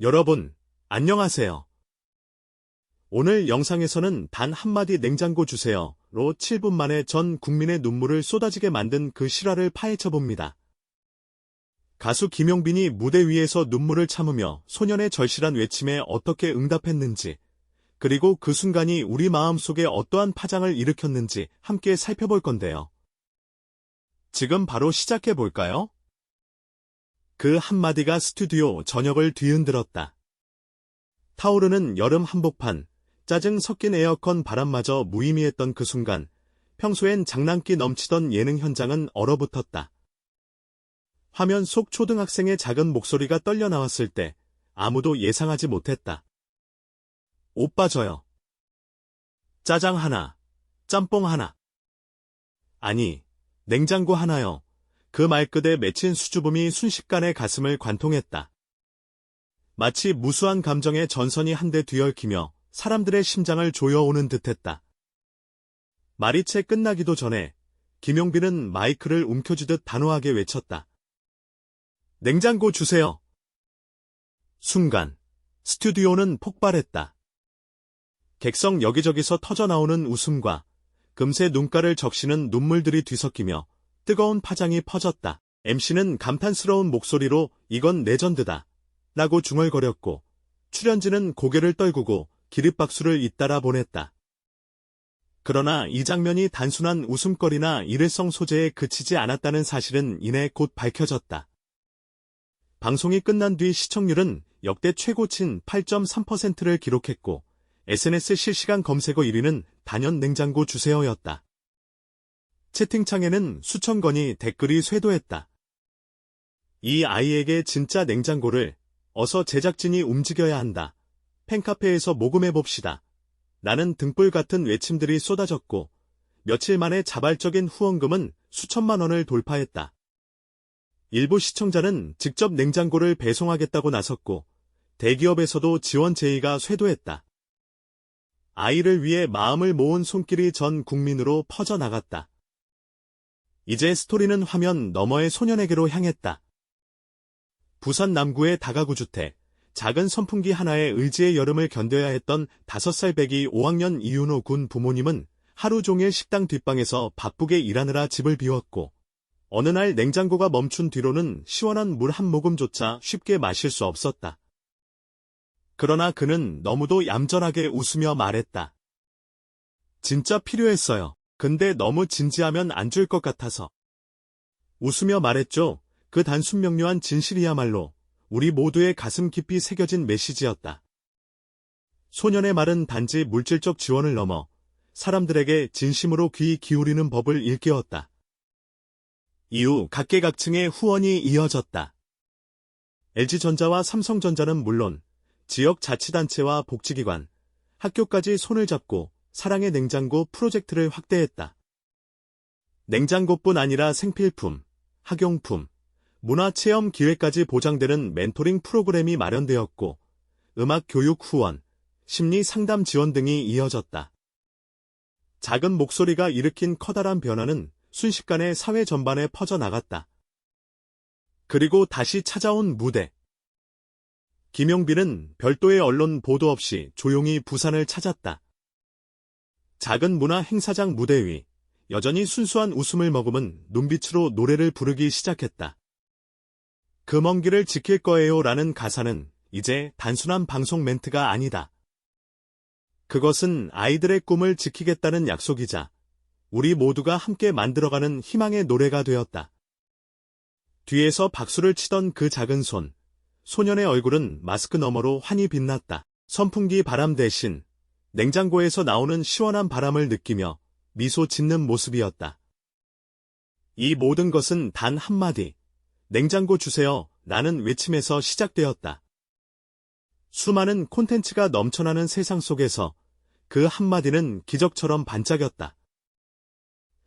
여러분, 안녕하세요. 오늘 영상에서는 단 한마디 냉장고 주세요 로 7분 만에 전 국민의 눈물을 쏟아지게 만든 그 실화를 파헤쳐 봅니다. 가수 김용빈이 무대 위에서 눈물을 참으며 소년의 절실한 외침에 어떻게 응답했는지, 그리고 그 순간이 우리 마음속에 어떠한 파장을 일으켰는지 함께 살펴볼 건데요. 지금 바로 시작해 볼까요? 그 한마디가 스튜디오 전역을 뒤흔들었다. 타오르는 여름 한복판, 짜증 섞인 에어컨 바람마저 무의미했던 그 순간, 평소엔 장난기 넘치던 예능 현장은 얼어붙었다. 화면 속 초등학생의 작은 목소리가 떨려 나왔을 때 아무도 예상하지 못했다. 오빠 저요. 짜장 하나, 짬뽕 하나. 아니, 냉장고 하나요. 그 말끝에 맺힌 수줍음이 순식간에 가슴을 관통했다. 마치 무수한 감정의 전선이 한데 뒤얽히며 사람들의 심장을 조여오는 듯했다. 말이 채 끝나기도 전에 김용빈은 마이크를 움켜쥐듯 단호하게 외쳤다. 냉장고 주세요. 순간 스튜디오는 폭발했다. 객석 여기저기서 터져나오는 웃음과 금세 눈가를 적시는 눈물들이 뒤섞이며 뜨거운 파장이 퍼졌다. MC는 감탄스러운 목소리로 이건 레전드다. 라고 중얼거렸고 출연진은 고개를 떨구고 기립박수를 잇따라 보냈다. 그러나 이 장면이 단순한 웃음거리나 일회성 소재에 그치지 않았다는 사실은 이내 곧 밝혀졌다. 방송이 끝난 뒤 시청률은 역대 최고친 8.3%를 기록했고 SNS 실시간 검색어 1위는 단연 냉장고 주세요였다. 채팅창에는 수천 건이 댓글이 쇄도했다. 이 아이에게 진짜 냉장고를 어서 제작진이 움직여야 한다. 팬카페에서 모금해봅시다. 나는 등불 같은 외침들이 쏟아졌고 며칠 만에 자발적인 후원금은 수천만 원을 돌파했다. 일부 시청자는 직접 냉장고를 배송하겠다고 나섰고 대기업에서도 지원 제의가 쇄도했다. 아이를 위해 마음을 모은 손길이 전 국민으로 퍼져나갔다. 이제 스토리는 화면 너머의 소년에게로 향했다. 부산 남구의 다가구 주택, 작은 선풍기 하나에 의지의 여름을 견뎌야 했던 5살 배기 5학년 이윤호 군 부모님은 하루 종일 식당 뒷방에서 바쁘게 일하느라 집을 비웠고 어느 날 냉장고가 멈춘 뒤로는 시원한 물 한 모금조차 쉽게 마실 수 없었다. 그러나 그는 너무도 얌전하게 웃으며 말했다. 진짜 필요했어요. 근데 너무 진지하면 안 줄 것 같아서. 웃으며 말했죠. 그 단순 명료한 진실이야말로 우리 모두의 가슴 깊이 새겨진 메시지였다. 소년의 말은 단지 물질적 지원을 넘어 사람들에게 진심으로 귀 기울이는 법을 일깨웠다. 이후 각계각층의 후원이 이어졌다. LG전자와 삼성전자는 물론 지역 자치단체와 복지기관, 학교까지 손을 잡고 사랑의 냉장고 프로젝트를 확대했다. 냉장고뿐 아니라 생필품, 학용품, 문화체험 기회까지 보장되는 멘토링 프로그램이 마련되었고, 음악 교육 후원, 심리 상담 지원 등이 이어졌다. 작은 목소리가 일으킨 커다란 변화는 순식간에 사회 전반에 퍼져나갔다. 그리고 다시 찾아온 무대. 김용빈은 별도의 언론 보도 없이 조용히 부산을 찾았다. 작은 문화 행사장 무대 위 여전히 순수한 웃음을 머금은 눈빛으로 노래를 부르기 시작했다. 그 먼 길을 지킬 거예요 라는 가사는 이제 단순한 방송 멘트가 아니다. 그것은 아이들의 꿈을 지키겠다는 약속이자 우리 모두가 함께 만들어가는 희망의 노래가 되었다. 뒤에서 박수를 치던 그 작은 손, 소년의 얼굴은 마스크 너머로 환히 빛났다. 선풍기 바람 대신 냉장고에서 나오는 시원한 바람을 느끼며 미소 짓는 모습이었다. 이 모든 것은 단 한마디, 냉장고 주세요, 라는 외침에서 시작되었다. 수많은 콘텐츠가 넘쳐나는 세상 속에서 그 한마디는 기적처럼 반짝였다.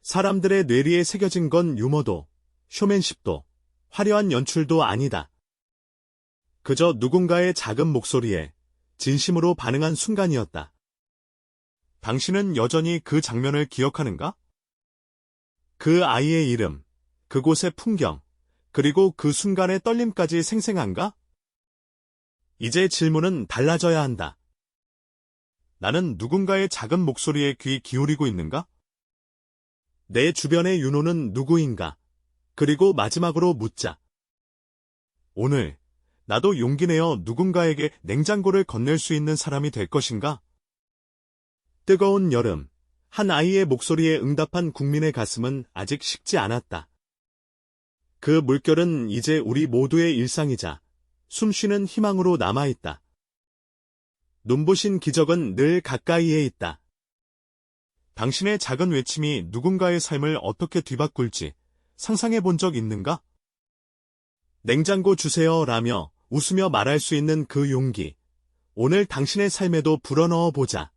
사람들의 뇌리에 새겨진 건 유머도, 쇼맨십도, 화려한 연출도 아니다. 그저 누군가의 작은 목소리에 진심으로 반응한 순간이었다. 당신은 여전히 그 장면을 기억하는가? 그 아이의 이름, 그곳의 풍경, 그리고 그 순간의 떨림까지 생생한가? 이제 질문은 달라져야 한다. 나는 누군가의 작은 목소리에 귀 기울이고 있는가? 내 주변의 윤호는 누구인가? 그리고 마지막으로 묻자. 오늘 나도 용기 내어 누군가에게 냉장고를 건넬 수 있는 사람이 될 것인가? 뜨거운 여름, 한 아이의 목소리에 응답한 국민의 가슴은 아직 식지 않았다. 그 물결은 이제 우리 모두의 일상이자 숨쉬는 희망으로 남아있다. 눈부신 기적은 늘 가까이에 있다. 당신의 작은 외침이 누군가의 삶을 어떻게 뒤바꿀지 상상해 본 적 있는가? 냉장고 주세요 라며 웃으며 말할 수 있는 그 용기. 오늘 당신의 삶에도 불어넣어 보자.